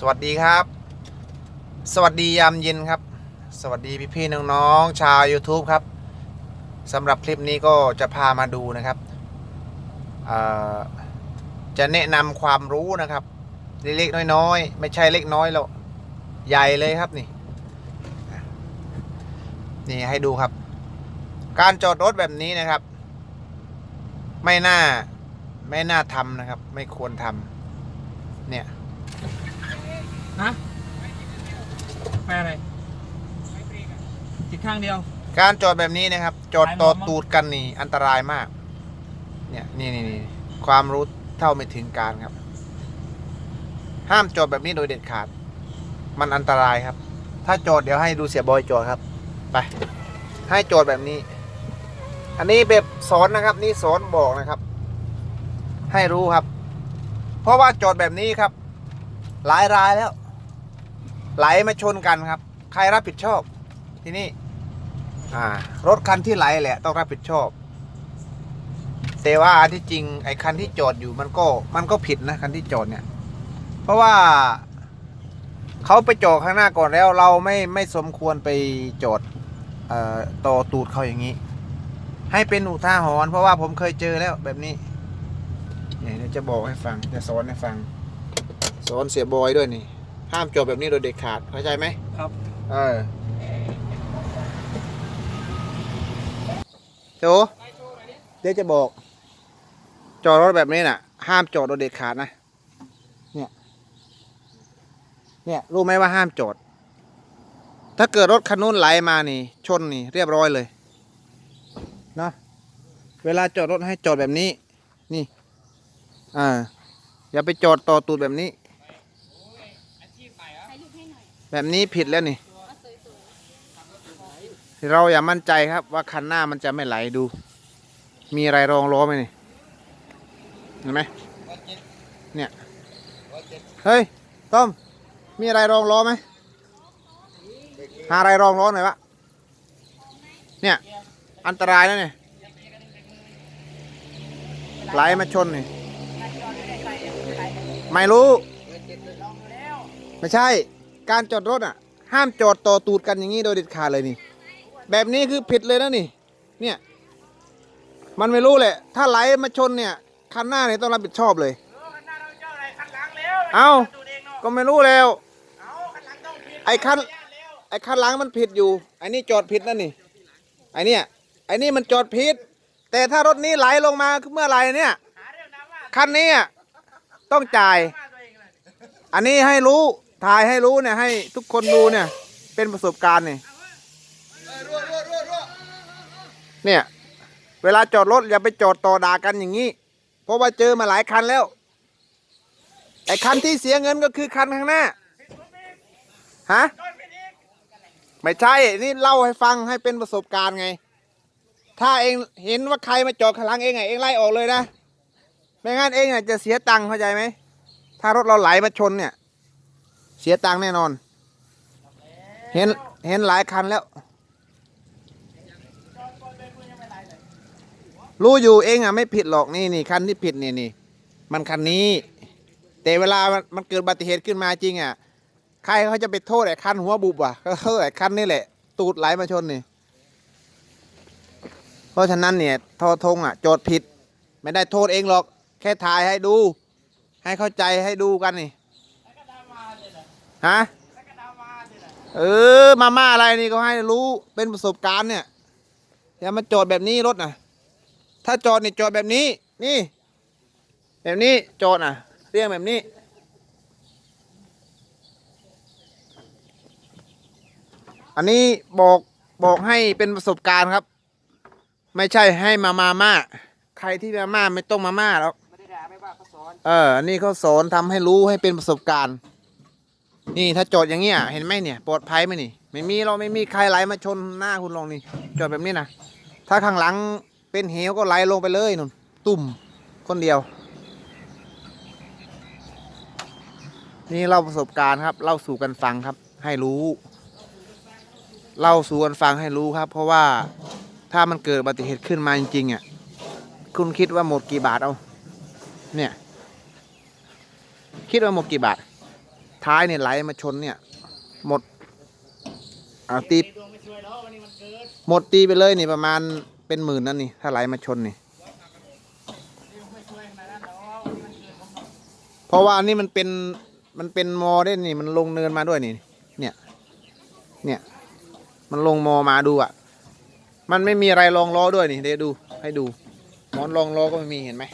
สวัสดีครับ สวัสดียามเย็นครับ สวัสดีพี่ๆน้องๆชาว YouTube ครับสำหรับคลิปนี้ก็จะพามาดูนะครับจะแนะนำความรู้นะครับเล็กๆน้อยๆไม่ใช่เล็กน้อยหรอกใหญ่เลยครับนี่นี่ให้ดูครับ การจอดรถแบบนี้นะครับ ไม่น่าไม่น่าทำนะครับ ไม่ควรทำเนี่ย ฮะไปอะไรติดข้างเดียว การจอดแบบนี้นะครับ จอดต่อตูดกันนี่อันตรายมาก เนี่ยนี่นี่นี่ความรู้เท่าไม่ถึงการครับ ห้ามจอดแบบนี้โดยเด็ดขาด มันอันตรายครับ ถ้าจอดเดี๋ยวให้ดูเสียบอยจอดครับ ไป ให้จอดแบบนี้ อันนี้แบบสอนนะครับ นี่สอนบอกนะครับ ให้รู้ครับ เพราะว่าจอดแบบนี้ครับ หลายรายแล้ว ไหลมาชนกันครับ ใครรับผิดชอบที่นี่อ่ารถคันที่ไหลแหละ ต้องรับผิดชอบ แต่ว่าที่จริงไอ้คันที่จอดอยู่มันก็มันก็ผิดนะคันที่จอดเนี่ย เพราะว่าเขาไปจอดข้างหน้าก่อนแล้ว เราไม่ไม่สมควรไปจอดออต่อตูดเขาอย่างนี้ ให้เป็นอุทาหรณ์เพราะว่าผมเคยเจอแล้วแบบนี้เนี่ยจะบอกให้ฟังจะสอนให้ฟังสอนเสียบอยด้วยนี่ ห้ามจอดแบบนี้โดยเด็ดขาดเข้าใจไหมครับเออโจเดี๋ยวจะบอก จอดรถแบบนี้น่ะ ห้ามจอดโดยเด็ดขาดนะเนี่ยเนี่ยรู้ไหมว่าห้ามจอดถ้าเกิดรถคันนู้นไหลมานี่ ชนนี่ เรียบร้อยเลยเนาะเวลาจอดรถให้จอดแบบนี้ นี่ อ่า อย่าไปจอดต่อตูดแบบนี้ แบบนี้ผิดแล้วนี่ เราอย่ามั่นใจครับว่าคันหน้ามันจะไม่ไหลดู มีอะไรรองล้อไหมนี่เห็นไหมเนี่ยเฮ้ยต้อมมีอะไรรองล้อไหมหาอะไรรองล้อหน่อยวะเนี่ย อันตรายนะเนี่ยไหลมาชนนี่ไม่รู้ ไม่ใช่ การจอดรถอะ ห้ามจอดต่อตูดกันอย่างนี้โดยเด็ดขาดเลยนี่ แบบนี้คือผิดเลยนะนี่ เนี่ย มันไม่รู้แหละ ถ้าไหลมาชนเนี่ยคันหน้าเนี่ยต้องรับผิดชอบเลย เอ้าก็ไม่รู้แล้ว ไอ้คันไอ้คันหลังมันผิดอยู่ไอ้นี่จอดผิดนั่นนี่ ไอ้เนี่ยไอ้นี่มันจอดผิด แต่ถ้ารถนี้ไหลลงมาเมื่อไหรเนี่ย คันนี้ต้องจ่าย อันนี้ให้รู้ ถ่ายให้รู้เนี่ยให้ทุกคนดูเนี่ย เป็นประสบการณ์เนี่ยเนี่ย เวลาจอดรถอย่าไปจอดต่อด่ากันอย่างนี้ เพราะว่าเจอมาหลายคันแล้ว ไอ้คันที่เสียเงินก็คือคันข้างหน้า ฮะ ไม่ใช่ นี่เล่าให้ฟังให้เป็นประสบการณ์ไง ถ้าเองเห็นว่าใครมาจอดข้างหลังเองไงเองไล่ออกเลยนะ ไม่งั้นเองอะจะเสียตังค์เข้าใจไหม ถ้ารถเราไหลมาชนเนี่ย เสียตังค์แน่นอน เห็นเห็นหลายคันแล้ว รู้อยู่เองอะไม่ผิดหรอกนี่นี่คันที่ผิดนี่นี่มันคันนี้ แต่เวลามันเกิดอุบัติเหตุขึ้นมาจริงอะใครเขาจะไปโทษไอ้คันหัวบุบอะก็โทษไอ้คันนี่แหละ ตูดไหลมาชนนี่ เพราะฉะนั้นเนี่ยทอทงอะ โจทย์ผิด ไม่ได้โทษเองหรอก แค่ถ่ายให้ดู ให้เข้าใจให้ดูกันนี่ ฮะเออ มาม่าอะไรนี่ก็ให้รู้เป็นประสบการณ์เนี่ยอย่ามาจอดแบบนี้รถนะถ้าจอดเนี่ยจอดแบบนี้ นี่ แบบนี้จอดอะเรียงแบบนี้อันนี้บอกบอกให้เป็นประสบการณ์ครับ ไม่ใช่ให้มามาม่าใครที่มาม่าไม่ต้องมาม่าแล้วเอนเอออันนี้เขาสอนทำให้รู้ให้เป็นประสบการณ์ นี่ถ้าจอดอย่างเงี้ยเห็นไหมเนี่ยปลอดภัยไหมนี่ ไม่มีเราไม่มีใครไหลมาชนหน้าคุณลองนี่จอดแบบนี้นะถ้าข้างหลังเป็นเหวก็ไหลลงไปเลยนุ่นตุ่มคนเดียว นี่เล่าประสบการณ์ครับเล่าสู่กันฟังครับ ให้รู้เล่าสู่กันฟังให้รู้ครับ เพราะว่าถ้ามันเกิดอุบัติเหตุขึ้นมาจริงๆอะคุณคิดว่าหมดกี่บาทเอาเนี่ย คิดว่าหมดกี่บาท ท้ายเนี่ยไหลมาชนเนี่ย หมดอ่าตีหมดตีไปเลยนี่ประมาณเป็นหมื่นนั่นนี่ถ้าไหลมาชนนี่เพราะว่าอันนี้มันเป็นมันเป็นมอได้นี่ มันลงเนินมาด้วยนี่ เนี่ย เนี่ย มันลงมอมาดูอะ มันไม่มีอะไรรองล้อด้วยนี่เดี๋ยวดู ให้ดูหมอนรองล้อก็ไม่มีเห็นไหม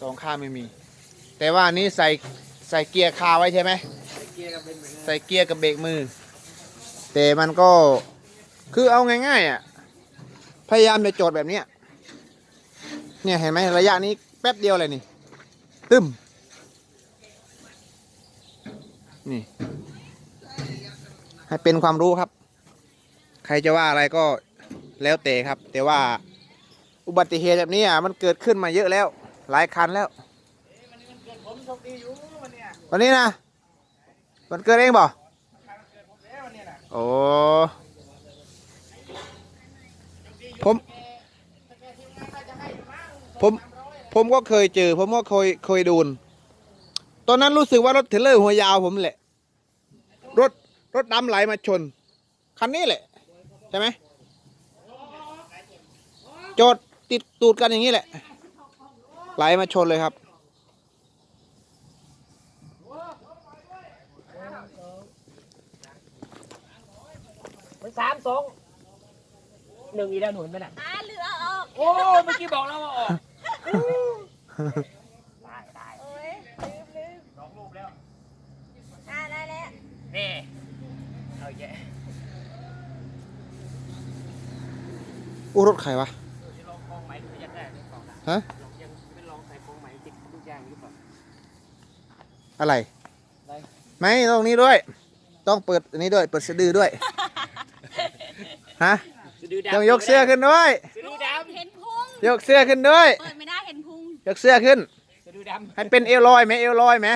สองข้างไม่มี แต่ว่าอันนี้ใส่ ส่เกียร์คาไว้ใช่ไหมเกียร์กับเป็นเหมือนกันใส่เกียร์กับเบรกมือ แต่มันก็คือเอาง่ายๆอะ พยายามจะโจทย์แบบเนี้ยเนี่ยเห็นไหมระยะนี้แป๊บเดียวเลยนี่ ตึมนี่ ให้เป็นความรู้ครับ ใครจะว่าอะไรก็แล้วแต่ครับ แต่ว่าอุบัติเหตุแบบนี้อะมันเกิดขึ้นมาเยอะแล้ว หลายคันแล้วผม โชคดีอยู่วันเนี้ยวันนี้นะมันเกิดเองเปล่าแล้ววันเนี้ยนะโอ้ผมผมผมก็เคยเจอ ผมก็เคยเคยดูนตอนนั้นรู้สึกว่ารถเทเลอร์หัวยาวผมแหละ รถรถดำไหลมาชน คันนี้แหละ ใช่ไหมจอดติดตูดกันอย่างนี้แหละ ไหลมาชนเลยครับ สามสองหนึ่งอีแล้วหนุนไปน่ะตาเหลือออกโอ้เมื่อกี้บอกแล้วว่าออกได้ได้โอ้ยลืมลืมสองลูกแล้วอ่าได้แล้วนี่เอาแย่อู้รถใครวะจะลองคลองไหมหรือยัดได้หรือเปล่าล่ะฮะลองยังไม่ลองใส่คลองไหมติดทุกอย่างหรือเปล่าอะไรอะไร ไม่ตรงนี้ด้วย ต้องเปิดอันนี้ด้วย เปิดสะดือด้วย ฮะสะดือดำต้องยกเสื้อขึ้นด้วยสะดือดเห็นพุงยกเสื้อขึ้นด้วย เปิดไม่ได้เห็นพุงยกเสื้อขึ้นำสะดือดำให้เป็นเอวลอยไหมเอวลอยไหม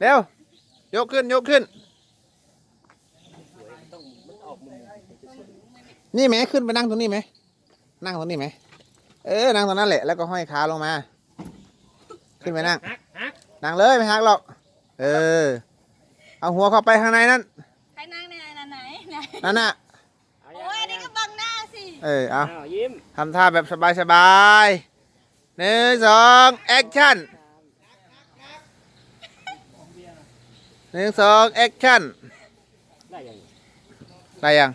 เร็วยกขึ้นยกขึ้นต้องมันออกมุมนี่ไหมขึ้นไปนั่งตรงนี้ไหมนั่งตรงนี้ไหมเออนั่งตรงนั้นแหละแล้วก็ห้อยขาลงมา ขึ้นไปนั่งฮักฮักนั่งเลยไม่หักหรอก เออ เอาหัวเข้าไปข้างในนั้นใครนั่งในไหนไหนไหนนั่นน่ะ เอา โอ้ยอันนี้ก็บังหน้าสิ เออเอาอ้าวยิ้มทำท่าแบบสบายๆหนึ่งสองแอคชั่นหนึ่งสองแอคชั่นได้ยังได้ยัง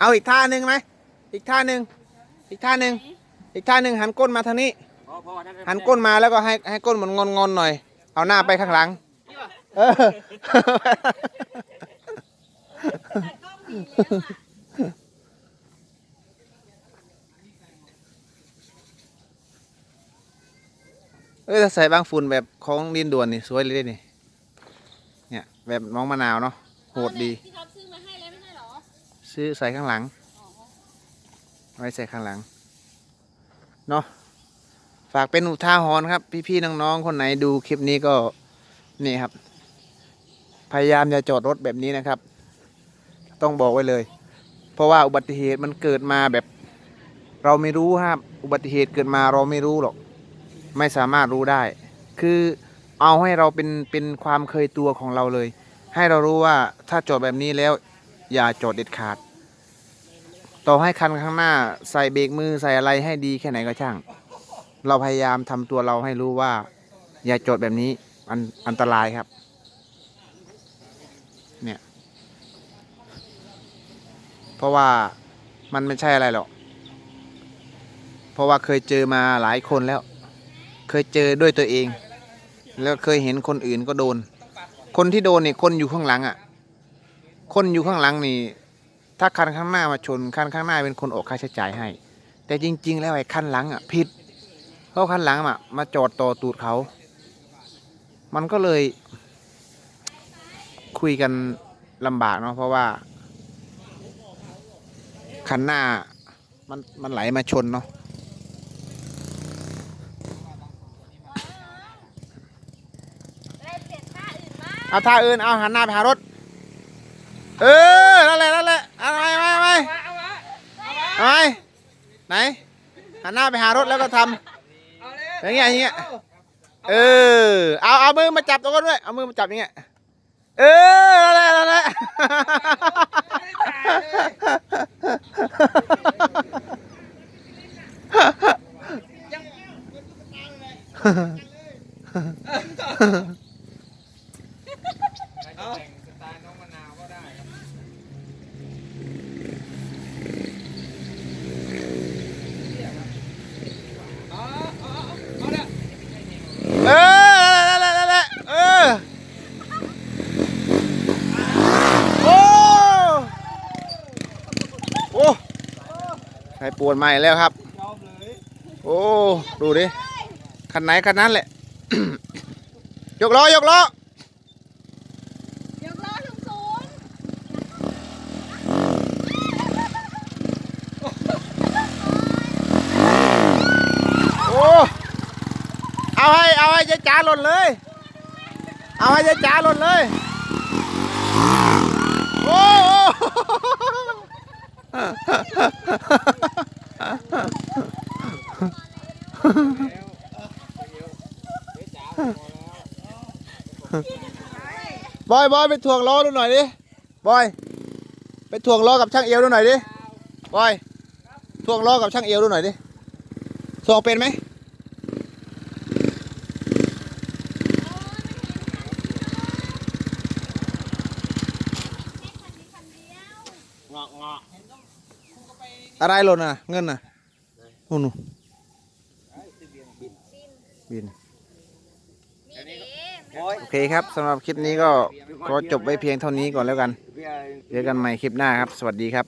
เอาอีกท่าหนึ่งไหมอีกท่าหนึ่งอีกท่าหนึ่งอีกท่าหนึ่งหันก้นมาทางนี้ พอพอนั่นหันก้นมาแล้วก็ให้ให้ก้นมันงอนงอนๆหน่อย เอาหน้าไปข้างหลัง เออตาก ล้องดีแล้วอะเออถ้าใส่บางฝุ่นแบบของดินด่วนนี่สวยเลยนี่ เนี่ย แบบน้องมะนาวเนาะโหดดี ที่ท็อปซื้อมาให้แล้วไม่ใช่เหรอซื้อใส่ข้างหลังอ๋อไว้ใส่ข้างหลัง เนาะฝากเป็นอุทาหรณ์ครับ พี่ๆน้องๆคนไหนดูคลิปนี้ก็นี่ครับ พยายามอย่าจอดรถแบบนี้นะครับ ต้องบอกไว้เลย เพราะว่าอุบัติเหตุมันเกิดมาแบบ เราไม่รู้ครับอุบัติเหตุเกิดมาเราไม่รู้หรอก ไม่สามารถรู้ได้ คือเอาให้เราเป็นเป็นความเคยตัวของเราเลย ให้เรารู้ว่าถ้าจอดแบบนี้แล้ว อย่าจอดเด็ดขาด ต่อให้คันข้างหน้าใส่เบรกมือใส่อะไรให้ดีแค่ไหนก็ช่าง เราพยายามทำตัวเราให้รู้ว่า อย่าจอดแบบนี้อันอันตรายครับ เนี่ย เพราะว่ามันไม่ใช่อะไรหรอก เพราะว่าเคยเจอมาหลายคนแล้ว เคยเจอด้วยตัวเอง แล้วเคยเห็นคนอื่นก็โดน คนที่โดนเนี่ยคนอยู่ข้างหลังอะ คนอยู่ข้างหลังนี่ ถ้าคันข้างหน้ามาชนคันข้างหน้าเป็นคนออกค่าใช้จ่ายให้ แต่จริง ๆ แล้วไอ้คันหลังอะผิดเพราะคันหลังอะมาจอดต่อตูดเขา มันก็เลยคุยกันลำบากเนาะเพราะว่า คันหน้ามันมันไหลมาชนเนาะได้เปลี่ยนท่าอื่นบ้างเอาท่าอื่นเอาหันหน้าไปหารถ เออนั่นแหละนั่นแหละเอาไปไปไปเอาวะเอาไปไหนหันหน้าไปหารถแล้วก็ทำเอาเลยอย่างเงี้ยอย่างเงี้ยเอาเออเอาเอามือมาจับตรงนั้นด้วยเอามือมาจับอย่างเงี้ยเออนั่นแหละนั่นแหละ เอ ปวดใหม่แล้วครับ โอ้ ดูดิ คันไหนคันนั้นแหละ ยกล้อ ยกล้อเดี๋ยวรอถึงศูนย์โอ้ เอาให้ เอาให้เจ๊จ๋าหล่นเลย เอาให้เจ๊จ๋าหล่นเลย โอ้โห บอยบอยไปถ่วงล้อดูหน่อยดิบอย ไปถ่วงล้อกับช่างเอวดูหน่อยดิบอยถ่วงล้อกับช่างเอวดูหน่อยดิถ่วงเป็นไหมอะไรหล่นอะ เงินอะนู่นนู่นบินนี่เด้ โอเคครับสำหรับคลิปนี้ก็ขอจบไว้เพียงเท่านี้ก่อนแล้วกัน เจอกันใหม่คลิปหน้าครับ สวัสดีครับ